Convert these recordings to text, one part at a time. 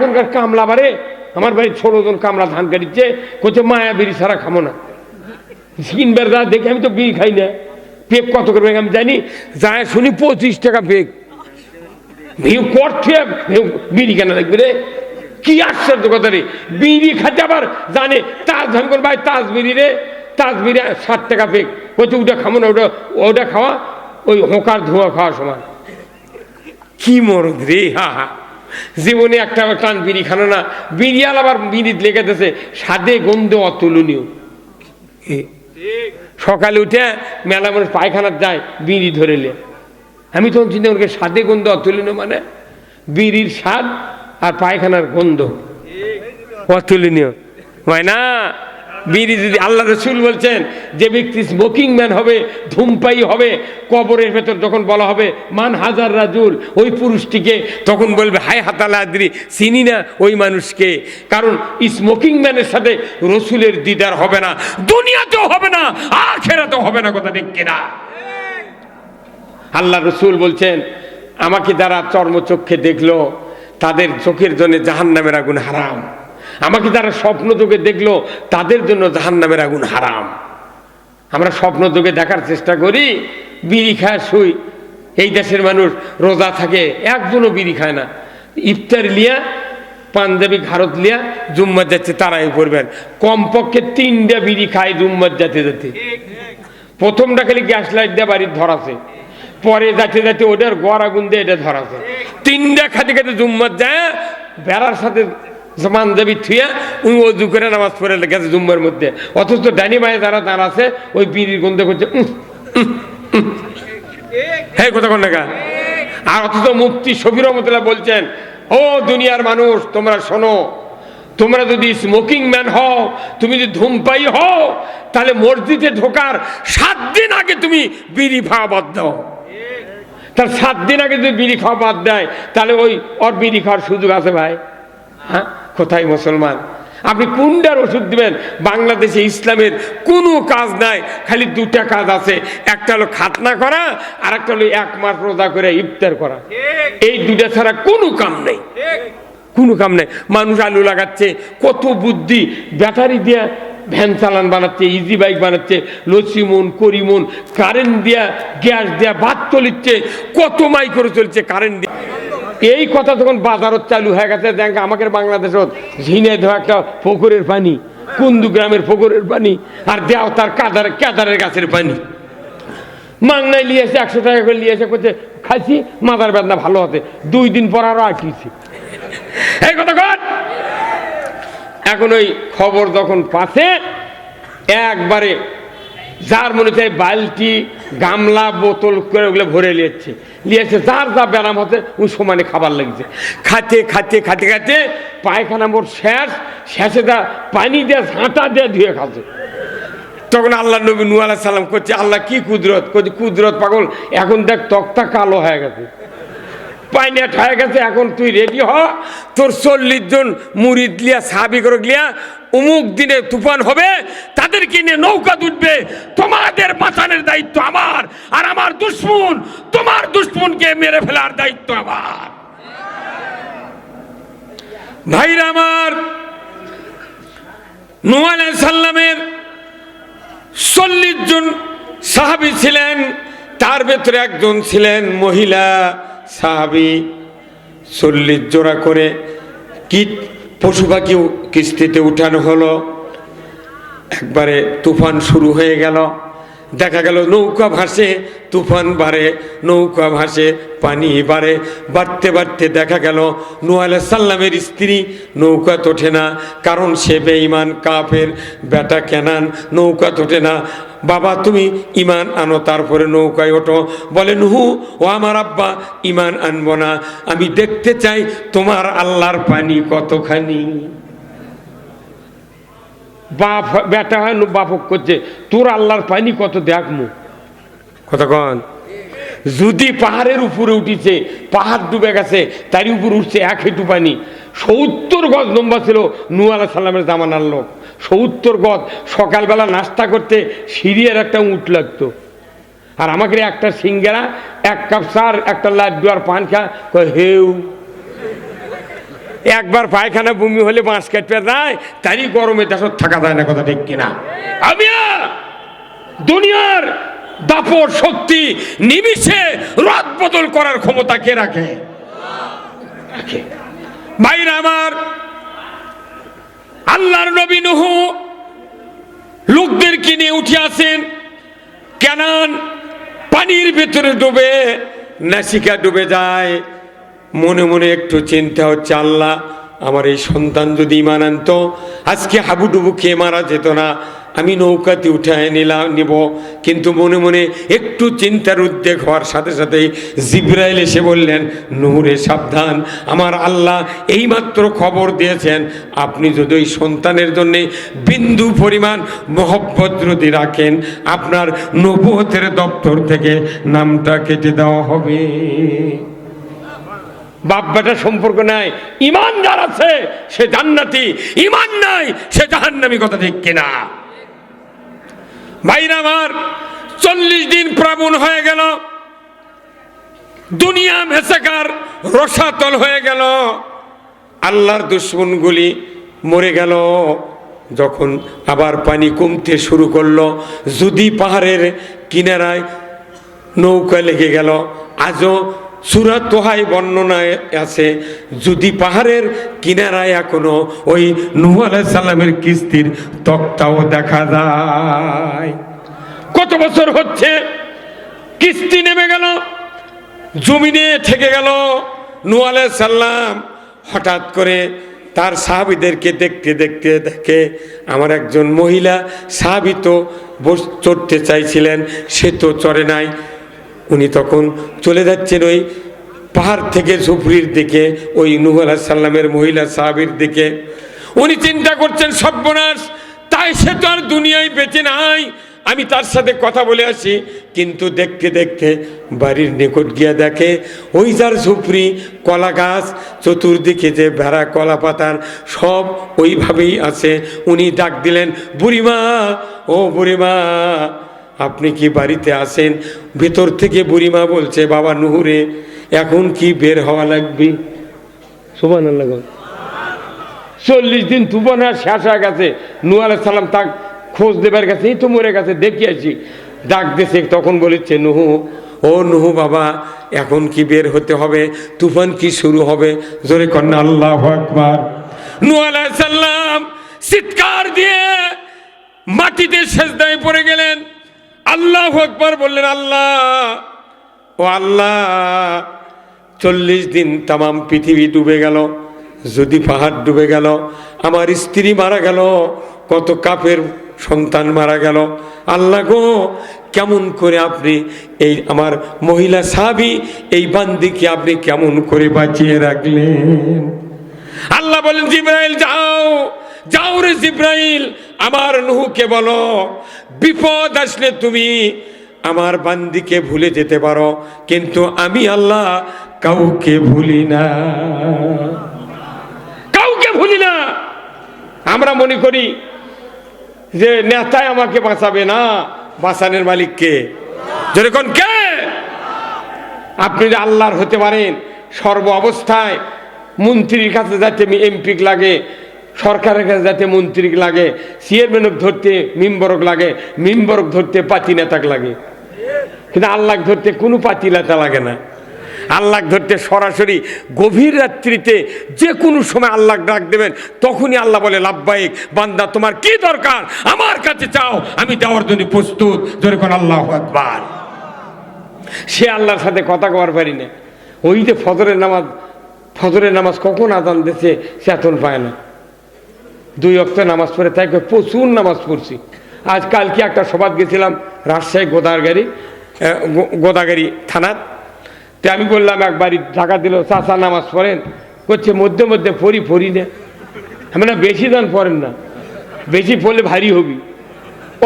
এখনকার কামলা বারে আমার বাড়ি জন কামলা ধান কাটিচ্ছে কোথায় মায়া বিড়ি ছাড়া খামো না। কিনবার যা দেখে আমি তো বিড়ি খাই না। পেক কত করবে আমি জানি, যায় শুনি পঁচিশ টাকা পেক ভিউ করছে বিড়ি কেন দেখবে রে। কি আশ্চর্য কথা রে। বিড়ি খাতে আবার জানে, তাজ ধান করে ভাই, তাজ বিড়ি রে। তাজ বিড়ি ষাট টাকা পেক বলছে ওটা খাব না, ওটা ওটা খাওয়া, ওই হোঁকার ধোঁয়া খাওয়া সমান। কি মরদ রে, হা হা। জীবনে একটা টান বিড়ি খানো না। বিড়িয়াল আবার বিড়ি লেগে স্বাদে গন্ধে অতুলনীয়। সকালে উঠে মেলা মানুষ পায়খানার যায় বিড়ি ধরে লে। আমি তখন চিন্তা করি স্বাদে গন্ধ অতুলনীয় মানে? বিড়ির স্বাদ আর পায়খানার গন্ধ। অতুলনীয়। হয় না? বিড়ি যদি আল্লাহ রসুল বলছেন, যে ব্যক্তি স্মোকিং ম্যান হবে ধূমপাই হবে, কবরের ভেতর যখন বলা হবে, মান হাজার রাজুল, ওই পুরুষটিকে তখন বলবে, হায় হাতালা আদ্রি, চিনি না ওই মানুষকে। কারণ স্মোকিং ম্যানের সাথে রসুলের দিদার হবে না, দুনিয়াতেও হবে না, আখেরাতেও হবে না কথা ঠিক কিনা। আল্লাহ রসুল বলছেন, আমাকে যারা চর্মচক্ষে দেখল, তাদের চোখের জন্য জাহান নামের আগুন হারাম। আমাকে যারা স্বপ্ন যোগে দেখল, তাদের জন্য জাহান নামের আগুন হারাম। আমরা স্বপ্ন যোগে দেখার চেষ্টা করি, বিড়ি খায়, শুই। এই দেশের মানুষ রোজা থাকে, একজনও বিড়ি খায় না। ইফতার লিয়া, পাঞ্জাবি ঘারত লিয়া, জুম্মার যাচ্ছে, তারাই পড়বেন। কমপক্ষে তিনটা বিড়ি খায় জুম্মার যাতে যাতে। প্রথমটা খালি গ্যাস লাইট দিয়ে বাড়ির ধরাছে পরে যাতে যাতে ওটার গড় আগুন দিয়ে এটা ধরাছে তিনটা খাতে খাতে জুম্মার যায়, বেড়ার সাথে পাঞ্জাবি থুয়া উনি অজু করে নামাজ পড়ে গেছে জুম্মার মধ্যে। অথচ ডানি মায়ে যারা দাঁড়াছে ওই বিড়ির গন্ধে করছে। হ্যাঁ কথা কোন আর অথচ মুক্তি শফির রহমতুল্লাহ বলছেন, ও দুনিয়ার মানুষ, তোমরা শোনো, তোমরা যদি স্মোকিং ম্যান হও, তুমি যদি ধূমপাই হও, তাহলে মসজিদে ঢোকার সাত দিন আগে তুমি বিড়ি খাওয়া বাদ দাও। তার সাত দিন আগে যদি বিড়ি খাওয়া বাদ দেয়, তাহলে ওই, ওর বিড়ি খাওয়ার সুযোগ আছে ভাই? হ্যাঁ? কোথায় মুসলমান? আপনি কোনটার ওষুধ দিবেন বাংলাদেশে ইসলামের কোনো কাজ নাই খালি দুটা কাজ আছে। একটা হলো খাতনা করা আর একটা হলো এক মাস রোজা করে ইফতার করা। এই দুটা ছাড়া কোনো কাম নেই। কোনো কাম নেই। মানুষ আলু লাগাচ্ছে কত বুদ্ধি ব্যাটারি দিয়ে ভ্যান চালান বানাচ্ছে ইজি বাইক বানাচ্ছে লসিমন করিমন কারেন্ট দিয়া গ্যাস দিয়া ভাত চলিচ্ছে কত মাই করে চলছে কারেন্ট দিয়ে। এই কথা যখন বাজারত চালু হয়ে গেছে দেখ আমাকে বাংলাদেশত ঝিনে ধোয়া একটা পুকুরের পানি, কুন্দু গ্রামের পুকুরের পানি, আর দেও তার কাদার, কেদারের গাছের পানি। মাংনায় নিয়ে এসে একশো টাকা করে নিয়ে এসে করছে খাইছি, মাথার বেদনা ভালো হতে দুই দিন পর আরও আটকিয়েছি এই কথা এখন ওই খবর যখন পাশে একবারে যার মনে চাই বালতি, গামলা, বোতল করে ওগুলো ভরে নিয়েছে তার যা ব্যারাম হতে ওই সমানে খাবার লাগছে। খাতে খাতে খাতে খাতে পায়খানা মোট শেষ, শেষে দা পানি দিয়ে ঝাঁটা দিয়ে ধুয়ে খাচ্ছে। তখন আল্লাহ নবী নু আলাহ সাল্লাম করছে, আল্লাহ কি কুদরত? করছে কুদরত পাগল, এখন দেখ তক্তা কালো হয়ে গেছে। পাইনেট হয়ে গেছে, এখন তুই রেডি হ। তোর চল্লিশ জন মুরিদ লিয়া, সাহাবি করে লিয়া অমুক দিনে তুফান হবে, তাদেরকে নিয়ে নৌকা উঠবে তোমাদের বাঁচানোর দায়িত্ব আমার, আর আমার দুশ্মন, তোমার দুশ্মনকে মেরে ফেলার দায়িত্ব আমার। ভাইরা আমার আলাইহিস সাল্লামের চল্লিশ জন সাহাবি ছিলেন, তার ভেতরে একজন ছিলেন মহিলা। সাহাবি চল্লিশ জোড়া করে কীট পশু পাখি কিস্তিতে উঠানো হলো। একবারে তুফান শুরু হয়ে গেল। দেখা গেল নৌকা ভাসে, তুফান বাড়ে, নৌকা ভাসে, পানি বাড়ে। বাড়তে বাড়তে দেখা গেল নোয়াল সাল্লামের স্ত্রী নৌকা তোঠে না, কারণ সে বেঈমান, কাফের, বেটা কেনান, নৌকা তোঠে না। বাবা, তুমি ইমান আনো, তারপরে নৌকায় ওঠো। বলে, নুহু, ও আমার আব্বা ইমান আনব না। আমি দেখতে চাই তোমার আল্লাহর পানি কতখানি। বাপ বেটা হয় বাপক করছে। তোর আল্লাহর পানি কত দেখ মু। কতক্ষণ যদি পাহাড়ের উপরে উঠিছে পাহাড় ডুবে গেছে তার উপর উঠছে এক হেঁটু পানি। সত্তর গজ লম্বা ছিল নু সাল্লামের জামানার লোক। সত্তর গজ সকালবেলা নাস্তা করতে সিরিয়ার একটা উঠ লাগতো। আর আমাকে একটা সিঙ্গারা এক কাপ সার একটা লাড্ডু আর পান খা হেউ। একবার পায়খানা বমি হলে বাঁশ কাটবে যায় তারই গরমে দেশত থাকা যায় না কথা ঠিক কিনা? আমি দুনিয়ার দাপট শক্তি নিমিষে রদ বদল করার ক্ষমতা কে রাখে? রাখে। ভাইরা আমার, আল্লাহর নবী নুহ লোকদের কিনে উঠে আসেন। কেনান পানির ভেতরে ডুবে, নাসিকা ডুবে যায়। মনে মনে একটু চিন্তা হচ্ছে, আল্লাহ আমার এই সন্তান যদি ইমান আনতো, আজকে হাবুডুবু খেয়ে মারা যেত না, আমি নৌকাতে উঠে নিলাম নিব। কিন্তু মনে মনে একটু চিন্তার উদ্বেগ হওয়ার সাথে সাথেই জিব্রাইল এসে বললেন নুহুরে সাবধান। আমার আল্লাহ এইমাত্র খবর দিয়েছেন, আপনি যদি ওই সন্তানের জন্য বিন্দু পরিমাণ মহব্বত যদি রাখেন, আপনার নবুয়তের দপ্তর থেকে নামটা কেটে দেওয়া হবে। বাপ বেটার সম্পর্ক নাই। ইমান যার আছে, সে জান্নাতি। ইমান নাই, সে জাহান্নামি কথা ঠিক কিনা। ভাইরা আমার, চল্লিশ দিন প্রাবণ হয়ে গেল। দুনিয়া ভেসাকার রসাতল হয়ে গেল। আল্লাহর দুশ্মনগুলি মরে গেল। যখন আবার পানি কমতে শুরু করল, যদি পাহাড়ের কিনারায় নৌকা লেগে গেল, আজও সুরাত তোহাই বর্ণনায় আছে, যদি পাহাড়ের কিনারায় এখনও ওই নুহ সাল্লামের কিস্তির তক্তাও দেখা যায়। কত বছর হচ্ছে? কিস্তি নেমে গেল, জমিনে থেকে গেল নুহ সাল্লাম হঠাৎ করে তার সাহাবিদেরকে দেখতে দেখতে দেখে আমার একজন মহিলা সাহাবি তো চড়তে চাইছিলেন, সে তো চড়ে নাই। উনি তখন চলে যাচ্ছেন ওই পাহাড় থেকে ঝুপড়ির দিকে, ওই নুহ সাল্লামের মহিলা সাহাবির দিকে। উনি চিন্তা করছেন, সর্বনাশ, তাই সে তো আর দুনিয়ায় বেঁচে নাই। আমি তার সাথে কথা বলে আসি, কিন্তু দেখতে দেখতে বাড়ির নিকট গিয়া দেখে ওই যার ঝুপড়ি, কলা গাছ, চতুর্দিকে যে ভেড়া, কলা পাতার সব ওইভাবেই আছে। উনি ডাক দিলেন, বুড়িমা, ও বুড়িমা আপনি কি বাড়িতে আসেন ভেতর থেকে বুড়িমা বলছে, বাবা নুহুরে, এখন কি বের হওয়া লাগবে? সোমান চল্লিশ দিন তুবন আর শেষ হয়ে গেছে। নু সালাম তাক খোঁজ দেবার কাছে, এই তো মরে গেছে দেখিয়েছি ডাক দিয়েছে, তখন বলেছে নুহু, ও নুহু বাবা, এখন কি বের হতে হবে? তুফান কি শুরু হবে? জোরে কন্যা, আল্লাহ আকবার। নু সাল্লাম চিৎকার দিয়ে মাটিতে শেষ সেজদায় পড়ে গেলেন। আল্লাহ আকবার বললেন, আল্লাহ, ও আল্লাহ, চল্লিশ দিন তামাম পৃথিবী ডুবে গেল, যদি পাহাড় ডুবে গেল, আমার স্ত্রী মারা গেল, কত কাপের সন্তান মারা গেল, আল্লাহ গো, কেমন করে আপনি এই আমার মহিলা সাবি এই বান্দিকে আপনি কেমন করে বাঁচিয়ে রাখলেন? আল্লাহ বলেন জিব্রাইল, যাও যাও রে জিব্রাইল, আমার নুহুকে বলো, বিপদ আসলে তুমি আমার বান্দিকে ভুলে যেতে পারো, কিন্তু আমি আল্লাহ কাউকে ভুলি না। কাউকে ভুলি না। আমরা মনে করি যে নেতায় আমাকে বাঁচাবে না, বাঁচানের মালিককে যেরকম কে? আপনি যে আল্লাহর হতে পারেন, সর্ব অবস্থায় মন্ত্রীর কাছে যাতে এমপি লাগে সরকারের কাছে যাতে মন্ত্রী লাগে চেয়ারম্যানক ধরতে মিম্বরক লাগে, মিম্বরক ধরতে পাতি নেতাক লাগে। কিন্তু আল্লাহ ধরতে কোনো পাতি নেতা লাগে না। আল্লাহ ধরতে সরাসরি গভীর রাত্রিতে যে কোনো সময় আল্লাহ ডাক দেবেন, তখনই আল্লাহ বলে লাভবাহিক বান্দা, তোমার কি দরকার? আমার কাছে চাও, আমি দেওয়ার জন্য প্রস্তুত। ধরে কোন আল্লাহ একবার সে আল্লাহর সাথে কথা কবার পারি না। ওই যে ফজরের নামাজ ফজরের নামাজ কখন আদান দিচ্ছে সে এখন পায় না। দুই অক্ত নামাজ পড়ে, তাই প্রচুর নামাজ পড়ছি। আজ কালকে একটা সভাত গেছিলাম, রাজশাহী গোদাগাড়ি গোদাগাড়ি থানার তো আমি বললাম একবারই টাকা দিল চাষা নামাজ পড়েন। করছে মধ্যে মধ্যে পড়ি পড়ি না। আমি না বেশি দান পড়েন না। বেশি পড়লে ভারী হবি।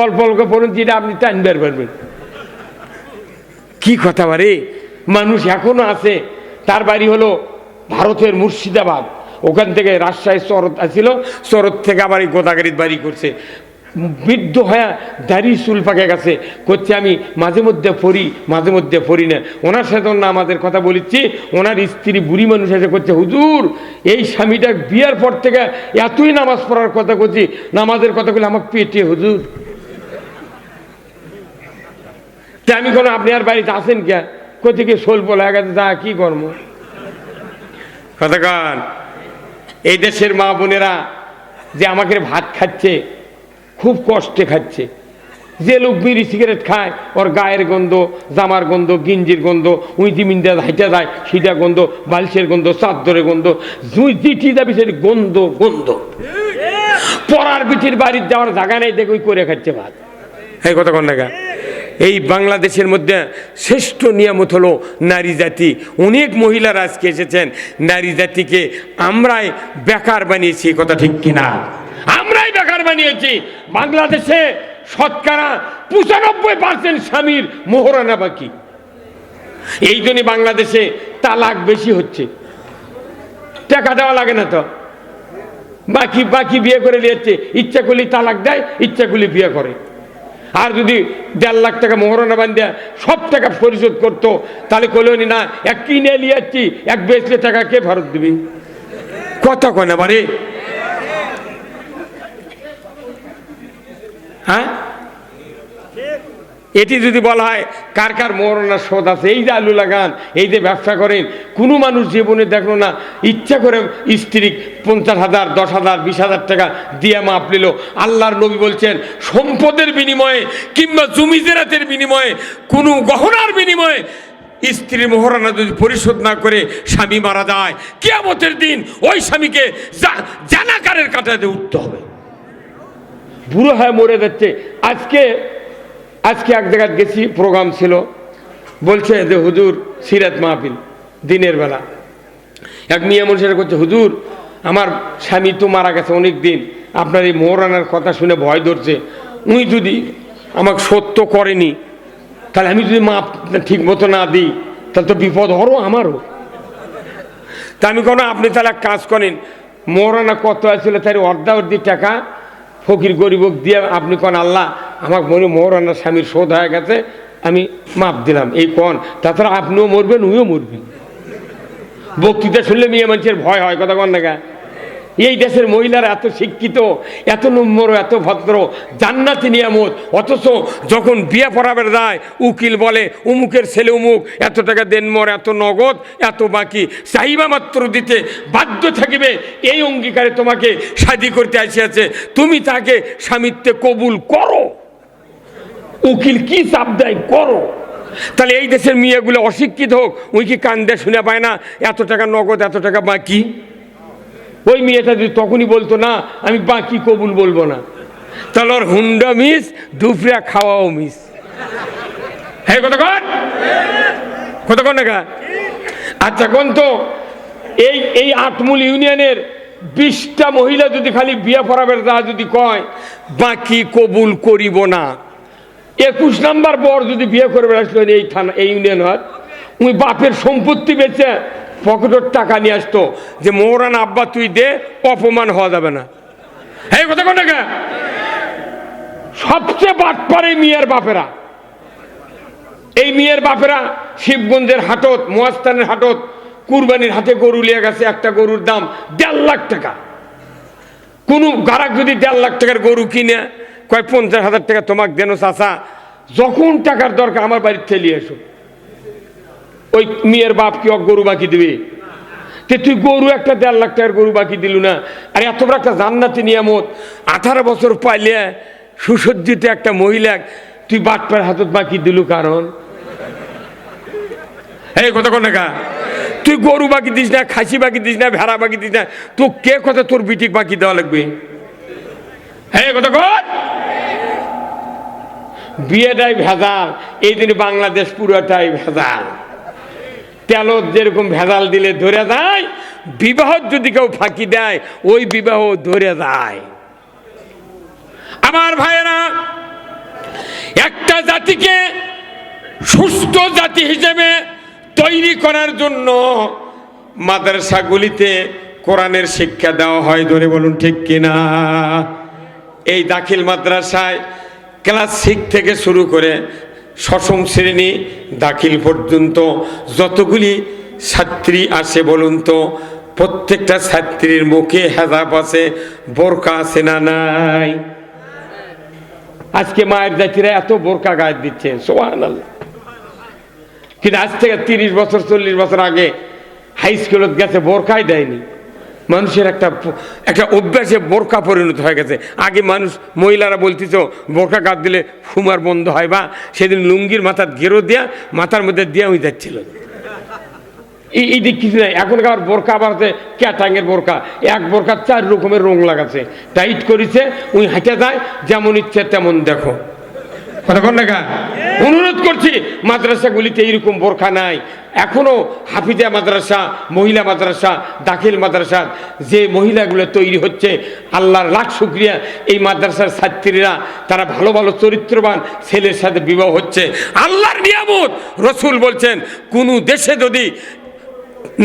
অল্প অল্প পড়ুন, যেটা আপনি টানবার পারবেন কি কথা বারে? মানুষ এখনও আছে। তার বাড়ি হলো ভারতের মুর্শিদাবাদ। ওখান থেকে রাজশাহী শরৎ আসছিল শরৎ থেকে আবার এই গোদাগাড়ির বাড়ি করছে। বৃদ্ধ হয়ে দাড়ি চুল পাকে গেছে। করছে আমি মাঝে মধ্যে পড়ি, মাঝে মধ্যে পড়ি না। ওনার সাথে না আমাদের কথা বলেছি ওনার স্ত্রী বুড়ি মানুষ এসে করছে হুজুর, এই স্বামীটা বিয়ার পর থেকে এতই নামাজ পড়ার কথা করছি নামাজের কথা বলে আমাকে পেটে, হুজুর। তা আমি কোনো আপনি আর বাড়িতে আসেন কে? কোথেকে স্বল্প লাগাতে যা কি কর্ম কতক্ষণ এই দেশের মা বোনেরা যে আমাকে ভাত খাচ্ছে, খুব কষ্টে খাচ্ছে। যে লোক বিড়ি সিগারেট খায়, ওর গায়ের গন্ধ, জামার গন্ধ, গিঞ্জির গন্ধ উইটি মিন্ডা হাইটা যায় সিটা গন্ধ, বালিশের গন্ধ, চাদরের গন্ধ, জুই জিটি যাবি সেটি গন্ধ গন্ধ। পড়ার বিটির বাড়ির যাওয়ার জায়গা নেই, দেখে ওই করে খাচ্ছে ভাত। এই কথা কন টাকা এই বাংলাদেশের মধ্যে শ্রেষ্ঠ নিয়ামত হলো নারী জাতি। অনেক মহিলারা আজকে এসেছেন, নারী জাতিকে আমরাই বেকার বানিয়েছি কথা ঠিক কিনা? আমরাই বেকার বানিয়েছি। বাংলাদেশে শতকরা পঁচানব্বই পার্সেন্ট স্বামীর মোহরানা বাকি। এই জন্য বাংলাদেশে তালাক বেশি হচ্ছে। টাকা দেওয়া লাগে না তো। বাকি বাকি বিয়ে করে দিয়েছে। ইচ্ছা করলে তালাক দেয়, ইচ্ছা করলে বিয়ে করে। আর যদি দেড় লাখ টাকা মোহরানা বান্ধে সব টাকা পরিশোধ করতো, তাহলে কলোনি না এক কিনে নিয়ে যাচ্ছি এক বেচলে টাকা কে ফেরত দিবি? কথা কয় না বারে হ্যাঁ? এটি যদি বলা হয়, কার কার মরণার শোধ আছে, এই যে আলু লাগান, এই যে ব্যবসা করেন, কোনো মানুষ জীবনে দেখল না, ইচ্ছা করে স্ত্রী পঞ্চাশ হাজার, দশ হাজার, বিশ হাজার টাকা দিয়ে মাপ নিল। আল্লাহর নবী বলছেন, সম্পদের বিনিময়ে কিংবা জমি জেরাতের বিনিময়ে, কোনো গহনার বিনিময়ে স্ত্রীর মোহরানা যদি পরিশোধ না করে স্বামী মারা যায়, কেয়ামতের দিন ওই স্বামীকে জানাকারের কাটাতে উঠতে হবে। বুড়ো হয়ে মরে যাচ্ছে। আজকে আজকে এক জায়গায় গেছি, প্রোগ্রাম ছিল। বলছে যে, হুজুর, সিরাত মাহফিল, দিনের বেলা। এক মেয়ে মানুষের করছে, হুজুর, আমার স্বামী তো মারা গেছে অনেক দিন আপনার এই মোহরানার কথা শুনে ভয় ধরছে। উনি যদি আমাকে সত্য করেনি, তাহলে আমি যদি মাপ ঠিক মতো না দিই, তাহলে তো বিপদ হরও আমারও। তা আমি কোনো আপনি তাহলে কাজ করেন মোহরানা কত আসলে তার অর্ধা অর্ধি টাকা ফকির গরিবক দিয়ে আপনি কন আল্লাহ আমার মনে মোহরানা স্বামীর শোধ হয়ে গেছে, আমি মাপ দিলাম। এই কন, তাছাড়া আপনিও মরবেন উইও মরবেন। বক্তৃতা শুনলে মেয়ে মানুষের ভয় হয়, কথা কন না এই দেশের মহিলারা এত শিক্ষিত, এত নম্বর এত ভদ্র, জান্নাতি নিয়ামত, অথচ যখন বিয়ে পড়াবার যায়, উকিল বলে, উমুকের ছেলে উমুক, এত টাকা দেন মর, এত নগদ, এত বাকি চাহিবা মাত্র দিতে বাধ্য থাকিবে, এই অঙ্গীকারে তোমাকে শাদি করতে আসিয়াছে। তুমি তাকে স্বামিত্বে কবুল করো। উকিল কি চাপ দেয়? করো। তাহলে এই দেশের মেয়েগুলো অশিক্ষিত হোক উই কি কান শুনে পায় না, এত টাকা নগদ, এত টাকা বাকি? ওই মেয়েটা যদি তখনই বলতো, না, আমি বাকি কবুল বলব না। তাহলে ওর হুন্ডা মিস দুপুরে খাওয়াও মিস। হ্যাঁ কতক্ষণ কতক্ষণ না আচ্ছা কোন তো? এই এই আটমূল ইউনিয়নের বিশটা মহিলা যদি খালি বিয়ে পড়াবে তা যদি কয়, বাকি কবুল করিব না। একুশ নাম্বার বর যদি বিয়ে করে আসলো এই থানা, এই ইউনিয়ন হয় উনি বাপের সম্পত্তি বেচে পকেটের টাকা নিয়ে আসতো যে মোহরান আব্বা, তুই দে, অপমান হওয়া যাবে না। হ্যাঁ কথা কোন সবচেয়ে বাদ পারে মিয়ার বাপেরা। এই মেয়ের বাপেরা শিবগঞ্জের হাটত, মোয়াস্তানের হাটত, কুরবানির হাতে গরু লিয়ে গেছে একটা গরুর দাম দেড় লাখ টাকা। কোনো গারাক যদি দেড় লাখ টাকার গরু কিনে কয়, পঞ্চাশ হাজার টাকা তোমাকে দেন চাষা যখন টাকার দরকার আমার বাড়ির ঠেলি এসো। ওই মেয়ের বাপ কি গরু বাকি দিবে? তে তুই গরু একটা দেড় লাখ টাকার গরু বাকি দিলু না? আর এত বড় একটা জান্নাতি নিয়ামত। আঠারো বছর পাইলে সুসজ্জিত একটা মহিলা, তুই বাটপার হাতত বাকি দিলু কারণ? এই কথা কোন টাকা তুই গরু বাকি দিস না, খাসি বাকি দিস না, ভেড়া বাকি দিস না, তো কে কথা তোর বিটিক বাকি দেওয়া লাগবে? হ্যাঁ বিয়েটাই ভেজাল, এই দিন বাংলাদেশ পুরোটাই ভেজাল। তেলত যেরকম ভেজাল দিলে ধরে যায়, বিবাহ যদি কেউ ফাঁকি দেয়, ওই বিবাহ ধরে যায়। আমার ভাইয়েরা, একটা জাতিকে সুস্থ জাতি হিসেবে তৈরি করার জন্য মাদ্রাসাগুলিতে কোরআনের শিক্ষা দেওয়া হয়, ধরে বলুন ঠিক কিনা? এই দাখিল মাদ্রাসায় ক্লাস সিক্স থেকে শুরু করে সশম শ্রেণি দাখিল পর্যন্ত যতগুলি ছাত্রী আসে বলুন তো, প্রত্যেকটা ছাত্রীর মুখে হেজাব আছে, বোরকা আছে না নাই? আজকে মায়ের জাতিরা এত বোরকা গায়ে দিচ্ছে সোহান কিন্তু আজ থেকে তিরিশ বছর, চল্লিশ বছর আগে হাই স্কুলত গেছে, বোরকাই দেয়নি। মানুষের একটা একটা অভ্যাসে বোরকা পরিণত হয়ে গেছে। আগে মানুষ মহিলারা বলতিস বোরকা গাছ দিলে ফুমার বন্ধ হয় বা, সেদিন লুঙ্গির মাথার গেরো দেয়া মাথার মধ্যে দেওয়া হয়ে যাচ্ছিল। এই এই দিক কিছু নাই। এখনকার বোরকা আবার হচ্ছে ক্যাটাঙ্গের বোরকা এক বোরকার চার রকমের রং লাগাছে। টাইট করেছে ওই হাঁটে যায়, যেমন ইচ্ছে তেমন দেখো। কতক্ষণ দেখা অনুরোধ করছি, মাদ্রাসাগুলিতে এইরকম বোরখা নাই। এখনও হাফিজা মাদ্রাসা, মহিলা মাদ্রাসা, দাখিল মাদ্রাসা, যে মহিলাগুলো তৈরি হচ্ছে, আল্লাহর লাখ শুক্রিয়া। এই মাদ্রাসার ছাত্রীরা, তারা ভালো ভালো চরিত্রবান ছেলের সাথে বিবাহ হচ্ছে। আল্লাহর নিয়ামত, রসুল বলছেন, কোনো দেশে যদি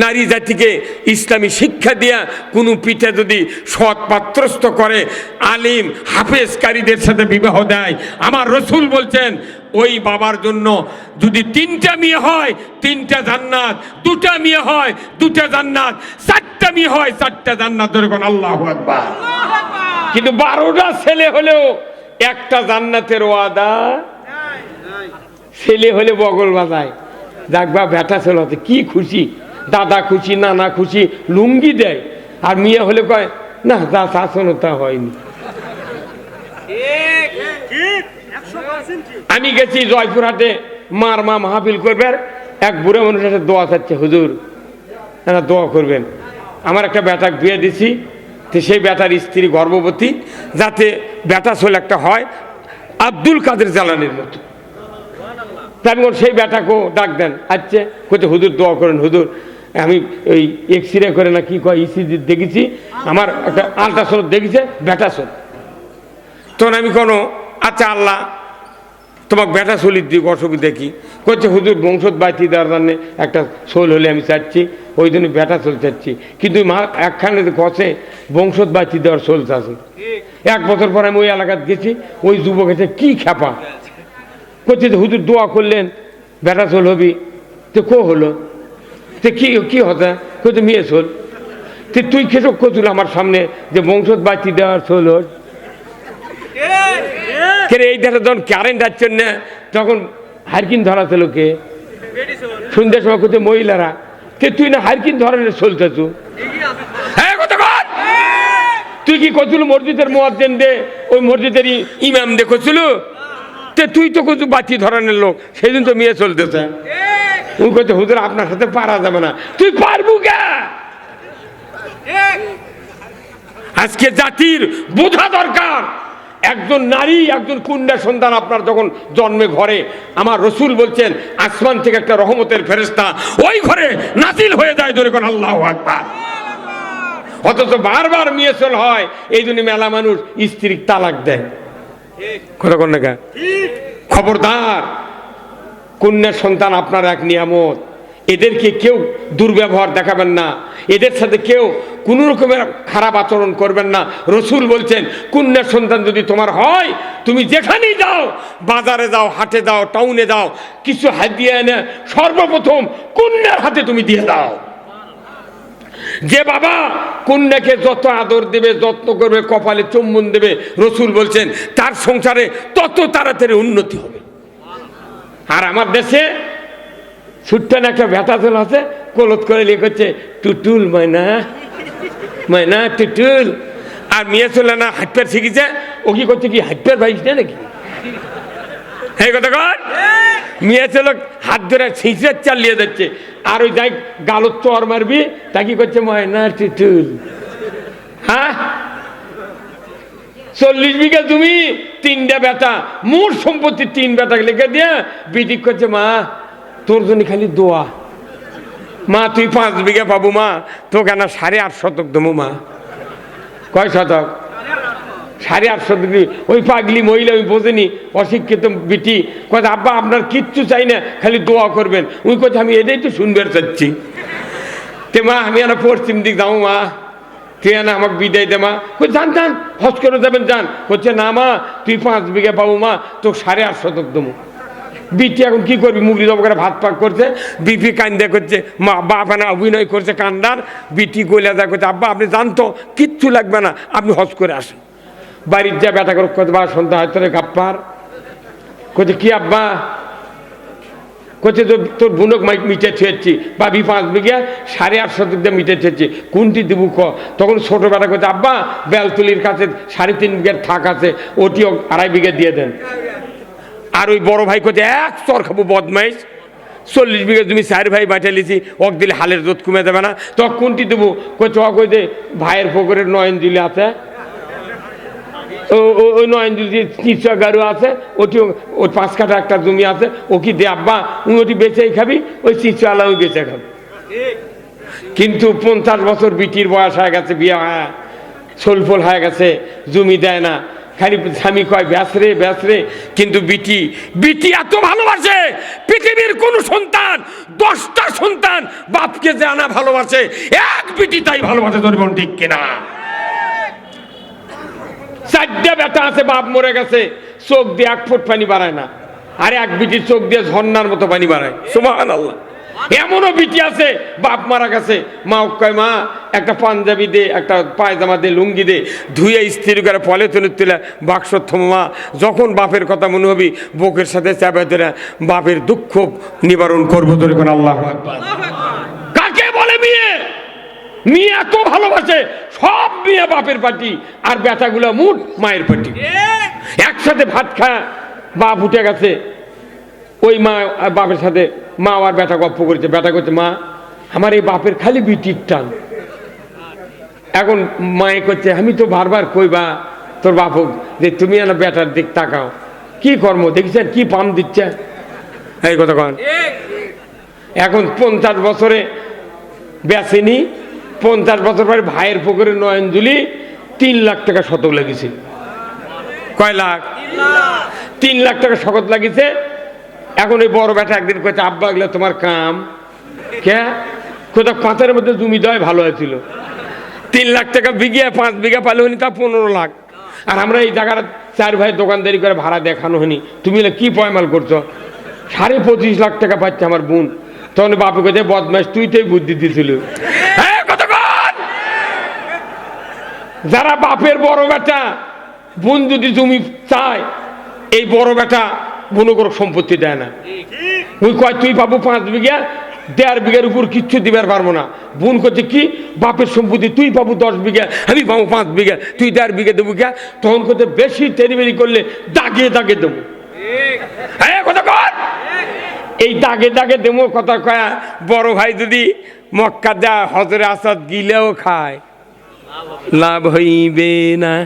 নারী জাতিকে ইসলামী শিক্ষা দিয়া কোনো পিঠে যদি সৎ পাত্রস্থ করে আলিম হাফেজকারীদের সাথে বিবাহ দেয়। আমার রসুল বলছেন ওই বাবার জন্য যদি তিনটা মেয়ে হয় তিনটা জান্নাত দুটা মেয়ে হয় দুটা জান্নাত চারটা মেয়ে হয় চারটা জান্নাত ধরে আল্লাহ আকবার। কিন্তু বারোটা ছেলে হলেও একটা জান্নাতের ওয়াদা ছেলে হলে বগল বাজায়। দেখবা ব্যাটা ছেলে হতে কি খুশি। দাদা খুশি, নানা খুশি, লুঙ্গি দেয়। আর মেয়ে হলে কয়, না তা শাসনও তা হয়নি। আমি গেছি জয়পুরহাটে, মার মা মাহফিল করবেন, এক বুড়ো মানুষ একটা দোয়া চাচ্ছে, হুজুর না দোয়া করবেন। আমার একটা বেটা বিয়ে দিছি, তো সেই বেটার স্ত্রী গর্ভবতী, যাতে বেটা ছোল একটা হয়, আব্দুল কাদের জ্বালানির মতো। তারপর সেই বেটাকেও ডাক দেন। আচ্ছা কোথায় হুজুর, দোয়া করেন, হুজুর। আমি ওই এক্স রে করে না কি কয় ইসিজি দেখেছি, আমার একটা আল্ট্রাসাউন্ড দেখেছে বেটা সোল তখন আমি কোনো আচ্ছা আল্লাহ, তোমাকে বেটা চলির দিক অসুবিধা কি করছে হুজুর বংশত বাইতি দেওয়ার জন্য একটা সোল হলে আমি চাচ্ছি, ওই জন্য বেটা সোল চাচ্ছি। কিন্তু মা, একখানে কষে বংশত বাইতি দেওয়ার সোল চাচ্ছে এক বছর পর আমি ওই এলাকাতে গেছি, ওই যুবক এসে কি খ্যাপা। করছে যে, হুজুর, দোয়া করলেন বেটা সোল হবি। তো কো হলো? তো কি কি হতা? কত মেয়ে সোল তো তুই খেসব করছিল আমার সামনে? যে বংশত বাতি দেওয়ার সোল ওর কে রে, এই দেশে যখন কারেন্ট আসছে না তখন হারকিন ধরা ছিল কে? সন্ধ্যার সময় কোথায় মহিলারা কে তুই না হারকিন ধরনের চলতে তু? হ্যাঁ তুই কি করছিল মসজিদের মোয়াজ্জেন দে ওই মসজিদের ইমাম দে করছিল তে তুই তো কিছু বাতি ধরনের লোক সেই দিন তো মেয়ে চলতেছে। তুই কইতে হুজুর আপনার সাথে পারা যাবে না। তুই পারবু কে? আজকে জাতির বোঝা দরকার। একজন নারী একজন কন্যা সন্তান আপনার যখন জন্মে ঘরে আমার রসুল বলছেন আসমান থেকে একটা রহমতের ফেরেস্তা ওই ঘরে নাতিল হয়ে যায়। ধরে কোন আল্লাহ আকবার। অথচ বারবার মিয়েসল হয় এই জন্য মেলা মানুষ স্ত্রীর তালাক দেয়। কথা কোন না খবরদার। কন্যার সন্তান আপনার এক নিয়ামত। এদেরকে কেউ দুর্ব্যবহার দেখাবেন না। এদের সাথে কেউ কোনো রকমের খারাপ আচরণ করবেন না। রসুল বলছেন, কন্যার সন্তান যদি তোমার হয়, তুমি যেখানেই যাও, বাজারে যাও, হাটে যাও টাউনে যাও, কিছু হাত দিয়ে এনে সর্বপ্রথম কন্যার হাতে তুমি দিয়ে দাও। যে বাবা কন্যাকে যত আদর দেবে, যত্ন করবে, কপালে চুম্বন দেবে, রসুল বলছেন, তার সংসারে তত তাড়াতাড়ি উন্নতি হবে। আর আমার দেশে ছুট্টান একটা ব্যথা চল আছে, কলত করে লিয়ে করছে, টুটুল ময়না ময়না টুটুল। আর মেয়ে চলে না হাটপ্যার শিখেছে, ও কি করছে কি হাটপ্যার ভাইস না নাকি? হ্যাঁ কথা কর। মেয়ে ছেলে হাত ধরে ছিঁচড়ে চালিয়ে যাচ্ছে আর ওই যাই গালত চর মারবি, তা কি করছে, ময়না টুটুল। হ্যাঁ? চল্লিশ বিঘা তুমি তিনটা বেটা। মোট সম্পত্তি তিন বেটা লিখে দিয়ে বিটি করছে, মা, তোর জন্য খালি দোয়া। মা, তুই পাঁচ বিঘা পাবো, মা। তোকে না সাড়ে আট শতক দেবো, মা। কয় শতক? সাড়ে আট শতক। ওই পাগলি মহিলা আমি বোঝেনি অশিক্ষিত বিটি। কথা আব্বা, আপনার কিচ্ছু চাই না, খালি দোয়া করবেন। ওই কথা আমি এটাই তো শুনবার চাচ্ছি। তে, মা, আমি আর পশ্চিম দিক যাব মা। তুই না আমাকে বিদায় দে মা? কই, যান যান, হজ করে যাবেন, যান। হচ্ছে না মা, তুই পাঁচ বিঘা পাবো মা তো সাড়ে আট শতক দেবো বিটি এখন কি করবি? মুগরি দম করে ভাত পাক করছে, বিপি কান্দা করছে, মা বাবা না অভিনয় করছে কান্দার। বিটি গলে যা করছে আব্বা, আপনি জানতো কিচ্ছু লাগবে না, আপনি হজ করে আসেন। বাড়ির যা বেটা করে করতে বা সন্ধ্যা হয়তো রে গাপ্পার। করছে কি আব্বা করছে তো তোর বুনক মাইক মিটে থুয়েছি ভাবি পাঁচ বিঘা সাড়ে আট শতক দিয়ে মিটে থুয়েছি কোনটি দেবো ক? তখন ছোট বেটা করছে আব্বা, বেলতুলির কাছে সাড়ে তিন বিঘের থাক আছে ওটিও আড়াই বিঘে দিয়ে দেন। আর ওই বড় ভাই করছে এক চর খাব বদমাইশ, চল্লিশ বিঘা তুমি চার ভাই বাঁচা লিছি ওক দিলে হালের রোদ কমে দেবে না। তো কোনটি দেবো? করছে ওক ওই যে ভাইয়ের পুকুরের নয়ন দিলে আছে ওই নয়ন দিলে চিৎসা গাড়ু আছে ওটি ওই পাঁচ কাঠা একটা জমি আছে, ও কি দে আব্বা, উনি ওটি বেচেই খাবি? ওই চিৎসা আলাও বেচে খাবি। কিন্তু পঞ্চাশ বছর বিটির বয়স হয়ে গেছে, বিয়ে হয় সোলফোল হয়ে গেছে, জমি দেয় না। খালি স্বামী কয়, ব্যাস রে ব্যাস রে। কিন্তু বিটি বিটি এত ভালোবাসে, পৃথিবীর কোন সন্তান, দশটা সন্তান বাপকে যে আনা ভালোবাসে। এক বিটি তাই ভালোবাসে, তোর বোন ঠিক কিনা? চারটা ব্যথা আছে, বাপ মরে গেছে। চোখ দিয়ে এক ফুট পানি বাড়ায় না। আর এক বিটির চোখ দিয়ে ঝর্ণার মতো পানি বাড়ায়। সুমাহান আল্লাহ এমনও বিটি আছে, বাপ মারা গেছে। মা কয়, মা, একটা পাঞ্জাবি দে, একটা পায়জামা দে, লুঙ্গি দে, ধুয়ে স্ত্রী করে পলে তুলে তুলে বাক্স মা। যখন বাপের কথা মনে হবি, বুকের সাথে চাপে ধরে বাপের দুঃখ নিবারণ করব তোর কোন আল্লাহ আকবার। কাকে বলে মেয়ে মেয়ে এত ভালোবাসে সব মেয়ে বাপের পাটি আর বেটাগুলো মুঠ মায়ের পাটি। একসাথে ভাত খা বাপ উঠে গেছে ওই মা বাপের সাথে মা আর বেটা গপ্প করেছে বেটা করছে মা আমার এই বাপের খালি বিটির টান। এখন মায়ে করছে আমি তো বারবার কইবা তোর বাপ হোক যে তুমি না বেটার দিক তাকাও। কি কর্ম দেখছেন কি পাম দিচ্ছে? এই কথা কন। এখন পঞ্চাশ বছরে বেচেনি পঞ্চাশ বছর পরে ভাইয়ের পুকুরে নয়নজুলি তিন লাখ টাকা শতক লেগেছে কয় লাখ? তিন লাখ টাকা শকত লাগিছে এখন ওই বড় বেটা একদিন কয়েছে আব্বা, এগুলো তোমার কাম। কে? কোথাও পাঁচের মধ্যে জমি দেওয়াই ভালো হয়েছিল। তিন লাখ টাকা বিঘে, পাঁচ বিঘা পালে হনি তা পনেরো লাখ। আর আমরা এই জায়গাটা চার ভাই দোকানদারি করে ভাড়া দেখানো হনি তুমি কি পয়মাল করছ? সাড়ে পঁচিশ লাখ টাকা পাচ্ছে আমার বোন। তখন বাপু কোথায় বদমাস তুই তোই বুদ্ধি দিছিল এই কতক্ষণ? যারা বাপের বড় বেটা, বোন যদি জমি চায়, এই বড় বেটা বোনো কোনো সম্পত্তি দেয় না। ওই কয়, তুই পাবো পাঁচ বিঘা, দেড় বিঘার উপর কিচ্ছু দিবার পারব না। বোন করছে কি? বাপের সম্পত্তি, তুই পাবো দশ বিঘা, আমি পাবো পাঁচ বিঘা, তুই দেড় বিঘা দেবো গা তখন করতে বেশি টেরিবেরি করলে দাগে দাগে দেবো। হ্যাঁ কথা এই দাগে দাগে দেবো কথা কয়া বড় ভাই যদি মক্কা দেয় হজরে আসাদ গিলেও খায়। લાભ હૈ બેના